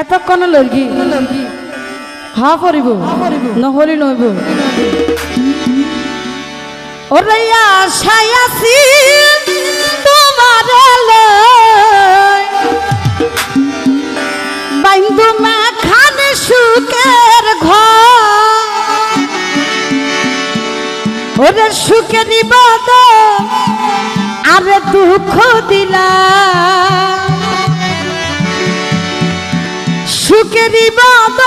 এতক্ষণ লর্গি হা পরিব নহলি নইব। ওরে আশায় আছি, তোমার বাইন্দু মা খান সুখের ঘর। ওরে সুখের বাদ আরে দুঃখ দিলা। সুখের বাদ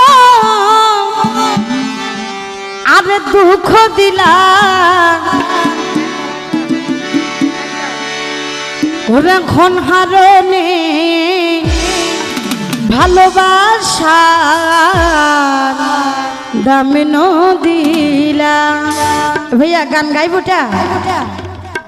আরে দুঃখ দিলা। ওরে খন হারনে ভালোবাসা দামে দিলা। ভাইয়া গান গাইবোটা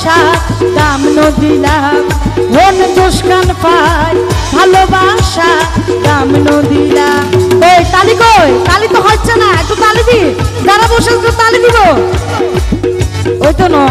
ভালোবাসা দাম নদিলাম মন দুষ্কান পাই ভালোবাসা, দাম নদিলাম। ওই তালি কই? তালি তো হচ্ছে না, একটু তালি দি। যারা বসে তো তালি দিব। ওই তো না।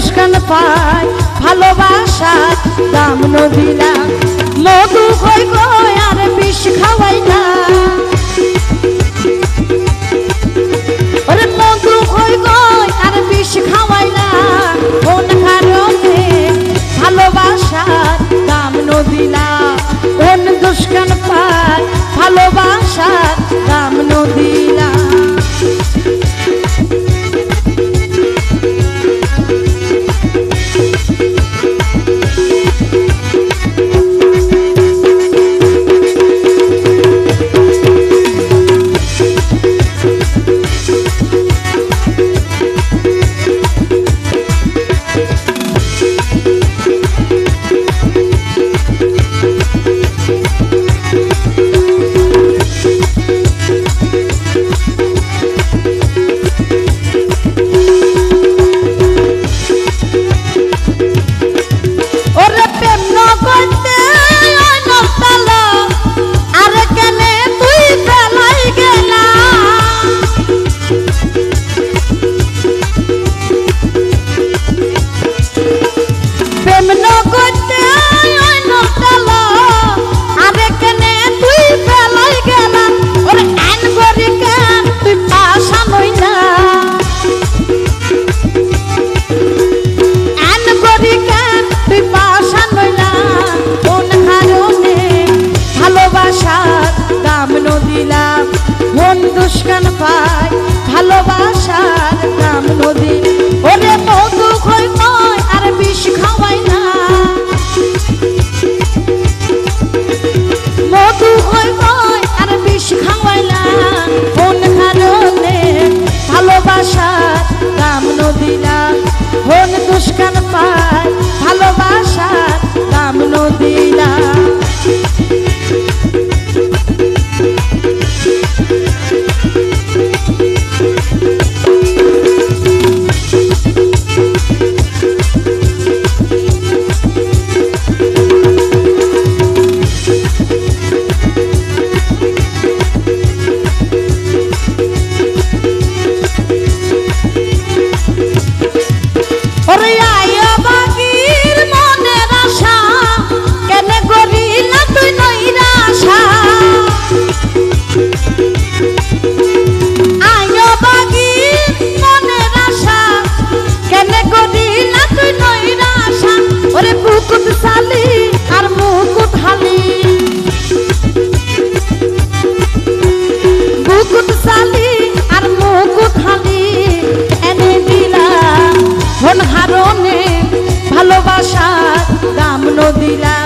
মন পায় ভালোবাসা দাম নদিলাম মধু কই কই কারণে ভালোবাসার দাম নদীরা